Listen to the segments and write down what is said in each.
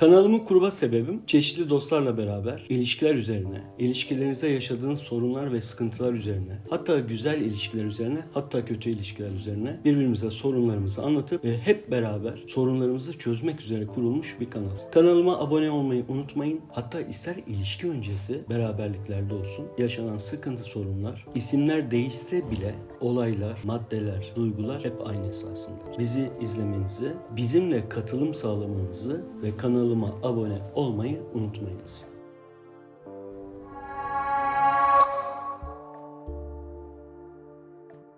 Kanalımı kurma sebebim çeşitli dostlarla beraber ilişkiler üzerine, ilişkilerinizde yaşadığınız sorunlar ve sıkıntılar üzerine, hatta güzel ilişkiler üzerine, hatta kötü ilişkiler üzerine birbirimize sorunlarımızı anlatıp e, hep beraber sorunlarımızı çözmek üzere kurulmuş bir kanal. Kanalıma abone olmayı unutmayın. Hatta ister ilişki öncesi beraberliklerde olsun yaşanan sıkıntı sorunlar, isimler değişse bile olaylar, maddeler, duygular hep aynı esasında. Bizi izlemenizi, bizimle katılım sağlamanızı ve kanalıma abone olmayı unutmayınız.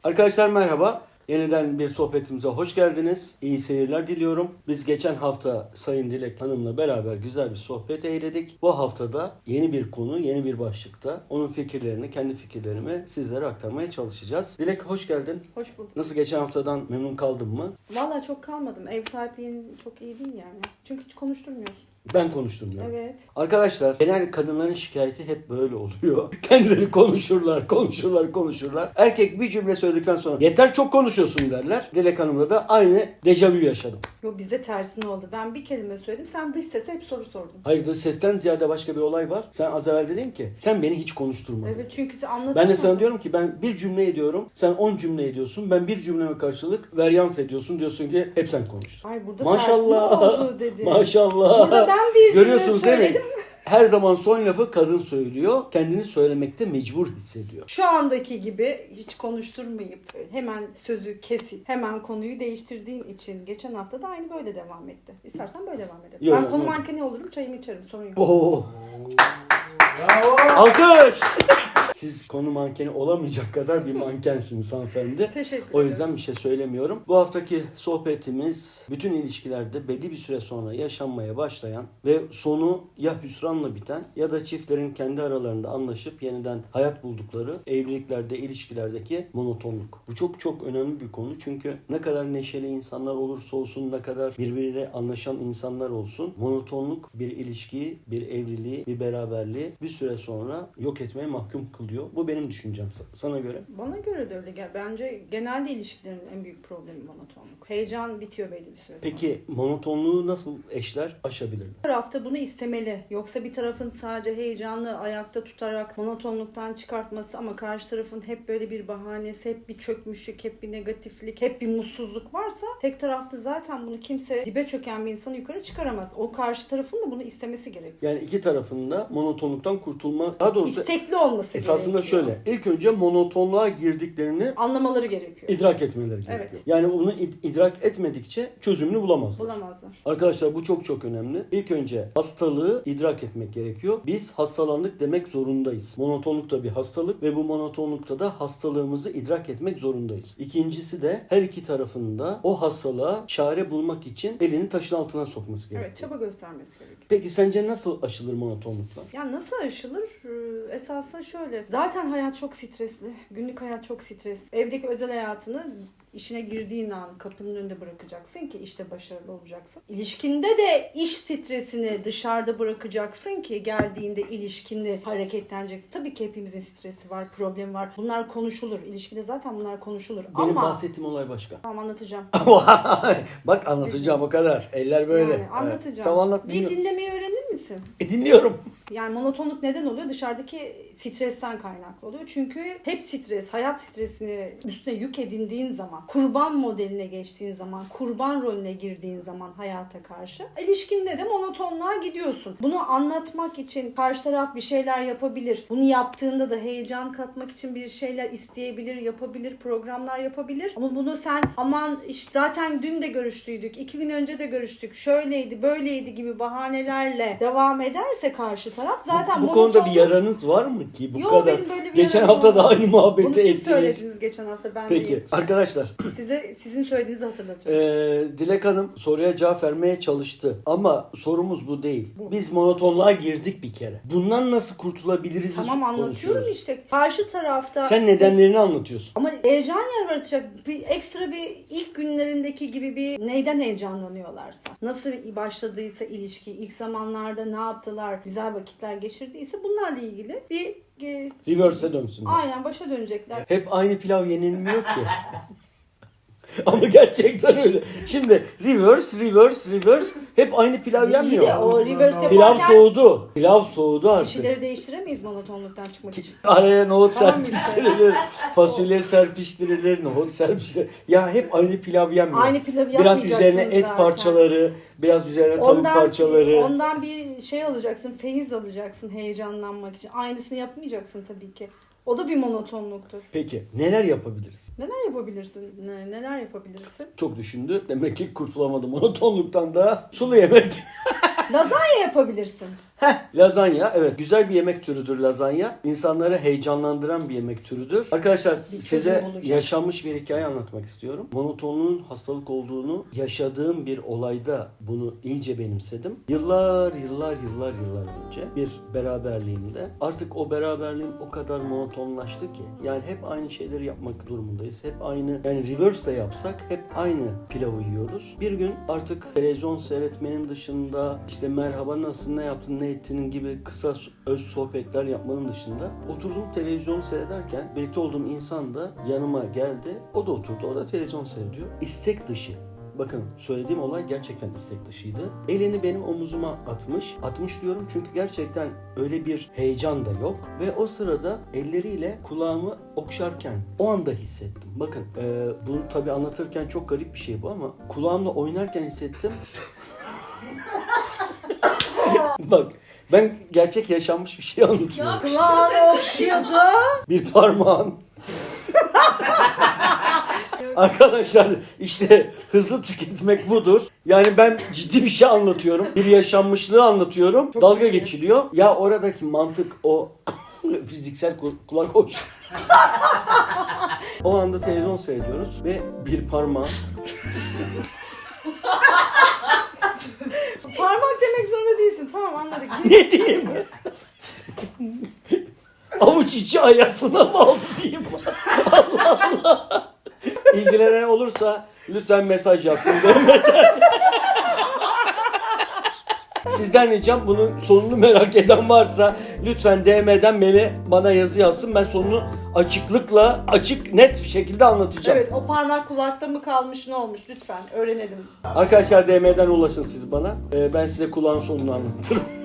Arkadaşlar merhaba. Yeniden bir sohbetimize hoş geldiniz. İyi seyirler diliyorum. Biz geçen hafta Sayın Dilek Hanım'la beraber güzel bir sohbet eyledik. Bu haftada yeni bir konu, yeni bir başlıkta onun fikirlerini, kendi fikirlerimi sizlere aktarmaya çalışacağız. Dilek hoş geldin. Hoş bulduk. Nasıl geçen haftadan memnun kaldın mı? Valla çok kalmadım. Ev sahipliğin çok iyi değil yani. Çünkü hiç konuşturmuyorsun. Ben konuştum ya. Evet. Arkadaşlar genelde kadınların şikayeti hep böyle oluyor. Kendileri konuşurlar, konuşurlar, konuşurlar. Erkek bir cümle söyledikten sonra yeter çok konuşuyorsun derler. Dilek Hanım'la da aynı dejavu yaşadım. Yo bizde tersine oldu. Ben bir kelime söyledim. Sen dış sese hep soru sordun. Hayır dış sesten ziyade başka bir olay var. Sen az evvel dedin ki sen beni hiç konuşturma. Evet çünkü anlatamadım. Ben de sana diyorum ki ben bir cümle ediyorum. Sen on cümle ediyorsun. Ben bir cümleme karşılık veryans ediyorsun. Diyorsun ki hep sen konuştun. Ay burada Maşallah. tersine oldu dedi. Maşallah. Burada ben bir cümle Görüyorsunuz değil mi? söyledim. Her zaman son lafı kadın söylüyor. Kendini söylemekte mecbur hissediyor. Şu andaki gibi hiç konuşturmayıp hemen sözü kesip hemen konuyu değiştirdiğin için geçen hafta da aynı böyle devam etti. İstersen böyle devam edelim. Yok, ben konu yok. mankeni olurum çayımı içerim sorun yok. Oo. Alkış. Siz konu mankeni olamayacak kadar bir mankensiniz hanımefendi. Teşekkür ederim. O yüzden bir şey söylemiyorum. Bu haftaki sohbetimiz bütün ilişkilerde belli bir süre sonra yaşanmaya başlayan ve sonu ya hüsranla biten ya da çiftlerin kendi aralarında anlaşıp yeniden hayat buldukları evliliklerde, ilişkilerdeki monotonluk. Bu çok çok önemli bir konu çünkü ne kadar neşeli insanlar olursa olsun, ne kadar birbiriyle anlaşan insanlar olsun monotonluk bir ilişkiyi, bir evliliği, bir beraberliği bir süre sonra yok etmeye mahkum kılıyor. Bu benim düşüncem. Sa- Sana göre? Bana göre de öyle. Bence genelde ilişkilerin en büyük problemi monotonluk. Heyecan bitiyor belli bir süre sonra. Peki monotonluğu nasıl eşler aşabilirler? Bir tarafta bunu istemeli. Yoksa bir tarafın sadece heyecanlı ayakta tutarak monotonluktan çıkartması ama karşı tarafın hep böyle bir bahanesi, hep bir çökmüşlük, hep bir negatiflik, hep bir mutsuzluk varsa tek tarafta zaten bunu kimse dibe çöken bir insanı yukarı çıkaramaz. O karşı tarafın da bunu istemesi gerekiyor. Yani iki tarafında monotonluktan kurtulma, daha doğrusu İstekli olması gerekiyor. şöyle. İlk önce monotonluğa girdiklerini Anlamaları gerekiyor. idrak etmeleri gerekiyor. Evet. Yani bunu id- idrak etmedikçe çözümünü bulamazlar. Bulamazlar. Arkadaşlar bu çok çok önemli. İlk önce hastalığı idrak etmek gerekiyor. Biz hastalandık demek zorundayız. Monotonluk da bir hastalık ve bu monotonlukta da hastalığımızı idrak etmek zorundayız. İkincisi de her iki tarafında o hastalığa çare bulmak için elini taşın altına sokması gerekiyor. Evet, çaba göstermesi gerekiyor. Peki sence nasıl aşılır monotonluklar? Ya nasıl aşılır? Ee, Esasında şöyle. Zaten hayat çok stresli. Günlük hayat çok stresli. Evdeki özel hayatını işine girdiğin an kapının önünde bırakacaksın ki işte başarılı olacaksın. İlişkinde de iş stresini dışarıda bırakacaksın ki geldiğinde ilişkini hareketlenecek. Tabii ki hepimizin stresi var, problemi var. Bunlar konuşulur. İlişkide zaten bunlar konuşulur. Benim Ama bahsettiğim olay başka. tamam anlatacağım. Bak anlatacağım o kadar. Eller böyle. Yani anlatacağım. Evet. Tamam anlat. Bir dinlemeyi öğrenir misin? E, dinliyorum. Yani monotonluk neden oluyor? Dışarıdaki stresten kaynaklı oluyor. Çünkü hep stres, hayat stresini üstüne yük edindiğin zaman, kurban modeline geçtiğin zaman, kurban rolüne girdiğin zaman hayata karşı, ilişkinde de monotonluğa gidiyorsun. Bunu anlatmak için karşı taraf bir şeyler yapabilir. Bunu yaptığında da heyecan katmak için bir şeyler isteyebilir, yapabilir, programlar yapabilir. Ama bunu sen aman işte zaten dün de görüştüydük, iki gün önce de görüştük, şöyleydi, böyleydi gibi bahanelerle devam ederse karşı taraf zaten bu konuda bir yaranız var mı ki bu Yok, kadar? benim böyle bir Geçen yaram hafta da aynı muhabbeti Bunu siz ettiniz. söylediniz geçen hafta ben Peki değil. arkadaşlar Size sizin söylediğinizi hatırlatıyorum. Ee, Dilek Hanım soruya cevap vermeye çalıştı. Ama sorumuz bu değil. Biz monotonluğa girdik bir kere. Bundan nasıl kurtulabiliriz? tamam anlatıyorum konuşuyoruz. işte. Karşı tarafta Sen nedenlerini anlatıyorsun. ama heyecan yaratacak bir ekstra bir ilk günlerindeki gibi bir neyden heyecanlanıyorlarsa nasıl başladıysa ilişki ilk zamanlarda ne yaptılar güzel vakitler geçirdiyse bunlarla ilgili bir e, Reverse'e dönsün. aynen başa dönecekler. Hep aynı pilav yenilmiyor ki. Ama gerçekten öyle. Şimdi reverse, reverse, reverse. Hep aynı pilav İyi yenmiyor. de o reverse Pilav yaparken soğudu. Pilav soğudu artık. kişileri değiştiremeyiz monotonluktan çıkmak için. Araya nohut Tamam işte. serpiştirilir, fasulye serpiştirilir, nohut serpiştirilir. Ya hep aynı pilav yenmiyor. Aynı pilavı Biraz üzerine et zaten. parçaları, biraz üzerine tavuk parçaları. ondan bir şey alacaksın, feyiz alacaksın heyecanlanmak için. Aynısını yapmayacaksın tabii ki. O da bir monotonluktur. Peki neler yapabiliriz? Neler yapabilirsin? Ne, neler yapabilirsin? Çok düşündü. Demek ki kurtulamadım monotonluktan da. Sulu yemek. Lazanya yapabilirsin. Lazanya evet güzel bir yemek türüdür lazanya. İnsanları heyecanlandıran bir yemek türüdür. Arkadaşlar Bir size olacak. yaşanmış bir hikaye anlatmak istiyorum. Monotonluğun hastalık olduğunu yaşadığım bir olayda bunu iyice benimsedim. Yıllar yıllar yıllar yıllar önce bir beraberliğimde artık o beraberliğim o kadar monotonlaştı ki yani hep aynı şeyleri yapmak durumundayız. Hep aynı yani reverse de yapsak hep aynı pilavı yiyoruz. Bir gün artık televizyon seyretmenin dışında işte merhaba nasılsın ne yaptın ne ettiğinin gibi kısa öz sohbetler yapmanın dışında oturdum televizyonu seyrederken birlikte olduğum insan da yanıma geldi. O da oturdu. O da televizyon seyrediyor. İstek dışı Bakın söylediğim olay gerçekten istek dışıydı. Elini benim omuzuma atmış. Atmış diyorum çünkü gerçekten öyle bir heyecan da yok. Ve o sırada elleriyle kulağımı okşarken o anda hissettim. Bakın e, bunu tabii anlatırken çok garip bir şey bu ama kulağımla oynarken hissettim. Bak ben gerçek yaşanmış bir şey anlatıyorum. Kulağını okşuyordu. Bir parmağın. Arkadaşlar işte hızlı tüketmek budur. Yani ben ciddi bir şey anlatıyorum. Bir yaşanmışlığı anlatıyorum. Dalga geçiliyor. Ya oradaki mantık o fiziksel ku- kulak hoş. o anda televizyon seyrediyoruz ve bir parmağın Parmak demek zorunda değilsin. Tamam anladık. ne diyeyim? Avuç içi ayasına mı aldı diyeyim? Allah Allah. İlgilenen olursa lütfen mesaj yazsın. DM'den. Sizden ricam bunun sonunu merak eden varsa lütfen DM'den beni bana yazı yazsın. Ben sonunu açıklıkla, açık, net bir şekilde anlatacağım. Evet o parmak kulakta mı kalmış ne olmuş lütfen öğrenelim. Arkadaşlar DM'den ulaşın siz bana. Ee, ben size kulağın sonunu anlatırım.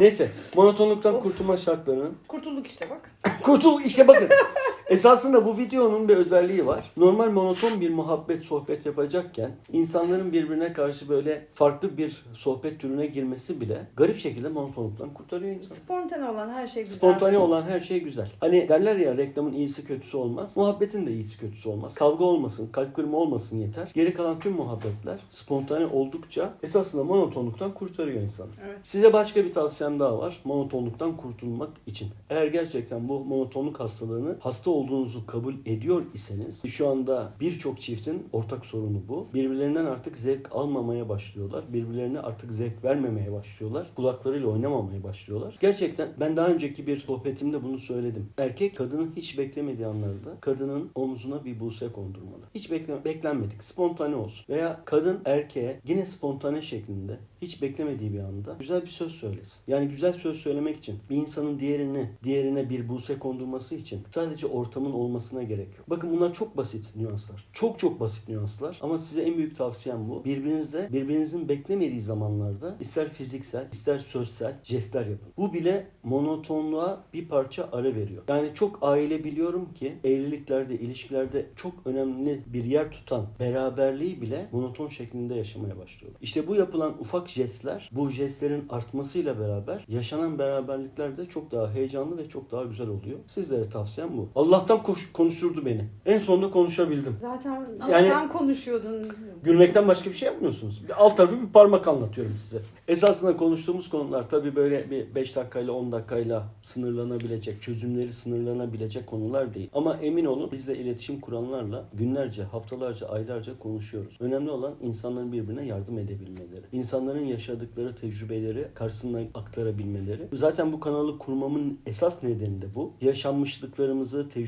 Neyse, monotonluktan kurtulma şartlarının Kurtulduk işte bak. Kurtul işte bakın. Esasında bu videonun bir özelliği var. Normal monoton bir muhabbet sohbet yapacakken insanların birbirine karşı böyle farklı bir sohbet türüne girmesi bile garip şekilde monotonluktan kurtarıyor insanı. Spontane olan her şey güzel. Spontane olan her şey güzel. Hani derler ya reklamın iyisi kötüsü olmaz. Muhabbetin de iyisi kötüsü olmaz. Kavga olmasın, kalp kırma olmasın yeter. Geri kalan tüm muhabbetler spontane oldukça esasında monotonluktan kurtarıyor insanı. Evet. Size başka bir tavsiyem daha var. Monotonluktan kurtulmak için. Eğer gerçekten bu monotonluk hastalığını hasta olduğunuzu kabul ediyor iseniz şu anda birçok çiftin ortak sorunu bu. Birbirlerinden artık zevk almamaya başlıyorlar. Birbirlerine artık zevk vermemeye başlıyorlar. Kulaklarıyla oynamamaya başlıyorlar. Gerçekten ben daha önceki bir sohbetimde bunu söyledim. Erkek kadının hiç beklemediği anlarda kadının omzuna bir buse kondurmalı. Hiç bekle, beklenmedik. Spontane olsun. Veya kadın erkeğe yine spontane şeklinde hiç beklemediği bir anda güzel bir söz söylesin. Yani güzel söz söylemek için bir insanın diğerini diğerine bir buse kondurması için sadece ortamın olmasına gerek yok. Bakın bunlar çok basit nüanslar. Çok çok basit nüanslar ama size en büyük tavsiyem bu. Birbirinize birbirinizin beklemediği zamanlarda ister fiziksel ister sözsel jestler yapın. Bu bile monotonluğa bir parça ara veriyor. Yani çok aile biliyorum ki evliliklerde, ilişkilerde çok önemli bir yer tutan beraberliği bile monoton şeklinde yaşamaya başlıyorlar. İşte bu yapılan ufak jestler, bu jestlerin artmasıyla beraber yaşanan beraberlikler de çok daha heyecanlı ve çok daha güzel oluyor. Sizlere tavsiyem bu. Allah'tan koş- konuşturdu beni. En sonunda konuşabildim. Zaten Yani- sen konuşuyordun. Gülmekten başka bir şey yapmıyorsunuz. Bir alt tarafı bir parmak anlatıyorum size. Esasında konuştuğumuz konular tabii böyle bir 5 dakikayla 10 dakikayla sınırlanabilecek, çözümleri sınırlanabilecek konular değil. Ama emin olun bizle iletişim kuranlarla günlerce, haftalarca, aylarca konuşuyoruz. Önemli olan insanların birbirine yardım edebilmeleri. İnsanların yaşadıkları tecrübeleri karşısına aktarabilmeleri. Zaten bu kanalı kurmamın esas nedeni de bu. Yaşanmışlıklarımızı, tecrübelerimizi,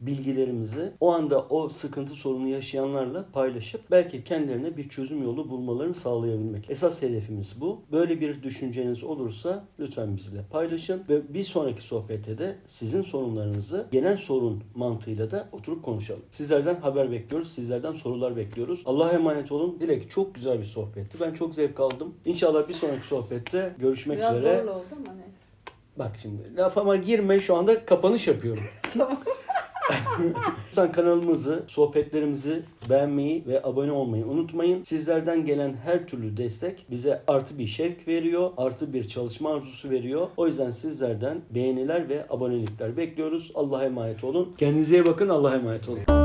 bilgilerimizi o anda o sıkıntı sorunu yaşayanlarla paylaşıp belki kendilerine bir çözüm yolu bulmalarını sağlayabilmek. Esas hedefimiz bu. Böyle bir düşünceniz olursa lütfen bizle paylaşın ve bir sonraki sohbette de sizin sorunlarınızı genel sorun mantığıyla da oturup konuşalım. Sizlerden haber bekliyoruz. Sizlerden sorular bekliyoruz. Allah'a emanet olun. Dilek çok güzel bir sohbetti. Ben çok zevk aldım. İnşallah bir sonraki sohbette görüşmek Biraz üzere. zorlu oldu ama neyse. Bak şimdi lafıma girme şu anda kapanış yapıyorum. Tamam. Lütfen kanalımızı, sohbetlerimizi beğenmeyi ve abone olmayı unutmayın. Sizlerden gelen her türlü destek bize artı bir şevk veriyor, artı bir çalışma arzusu veriyor. O yüzden sizlerden beğeniler ve abonelikler bekliyoruz. Allah'a emanet olun. Kendinize iyi bakın. Allah'a emanet olun.